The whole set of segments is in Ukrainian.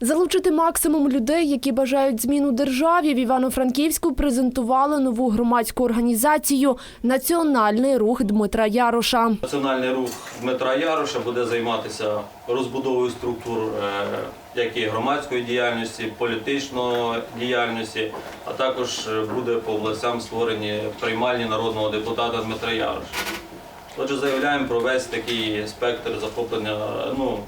Залучити максимум людей, які бажають змін у державі, в Івано-Франківську презентували нову громадську організацію Національний рух Дмитра Яроша. Національний рух Дмитра Яроша буде займатися розбудовою структур е, як і громадської діяльності, політичної діяльності, а також е, буде по областям створені приймальні народного депутата Дмитра Яроша. Отже, заявляємо про весь такий спектр захоплення ну,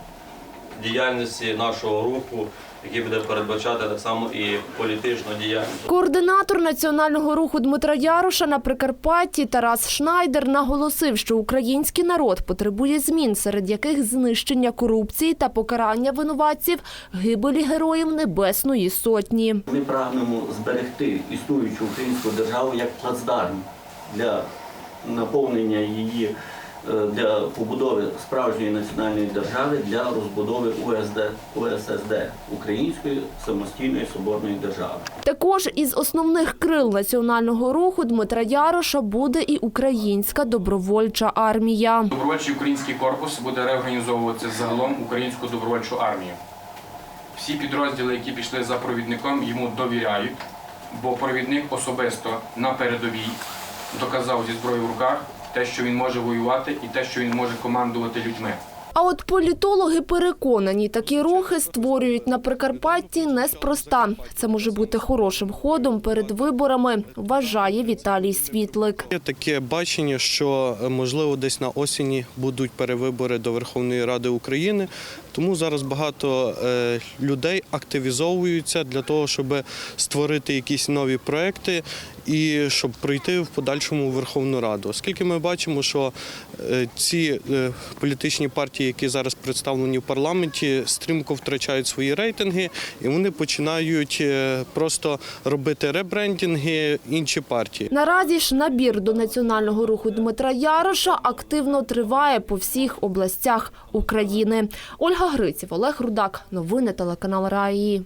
діяльності нашого руху, який буде передбачати так само і політичну діяльність. Координатор національного руху Дмитра Яроша на Прикарпатті Тарас Шнайдер наголосив, що український народ потребує змін, серед яких знищення корупції та покарання винуватців гибелі героїв Небесної Сотні. Ми прагнемо зберегти існуючу українську державу як плацдарм для наповнення її для побудови справжньої національної держави для розбудови УСД, УССД Української самостійної соборної держави. Також із основних крил національного руху Дмитра Яроша буде і українська добровольча армія. Добровольчий український корпус буде реорганізовувати загалом українську добровольчу армію. Всі підрозділи, які пішли за провідником, йому довіряють, бо провідник особисто на передовій доказав зі зброєю в руках те, що він може воювати, і те, що він може командувати людьми. А от політологи переконані, такі рухи створюють на Прикарпатті неспроста. Це може бути хорошим ходом перед виборами, вважає Віталій Світлик. Є таке бачення, що е, можливо десь на осені будуть перевибори до Верховної Ради України. Тому зараз багато е, людей активізовуються для того, щоб створити якісь нові проекти і щоб пройти в подальшому Верховну Раду. Оскільки ми бачимо, що е, ці політичні партії, які зараз представлені в парламенті, стрімко втрачають свої рейтинги, і вони починають е, просто робити ребрендінги інші партії. Наразі ж набір до національного руху Дмитра Яроша активно триває по всіх областях України. Ольга Гриців, Олег Рудак. Новини телеканал Раї.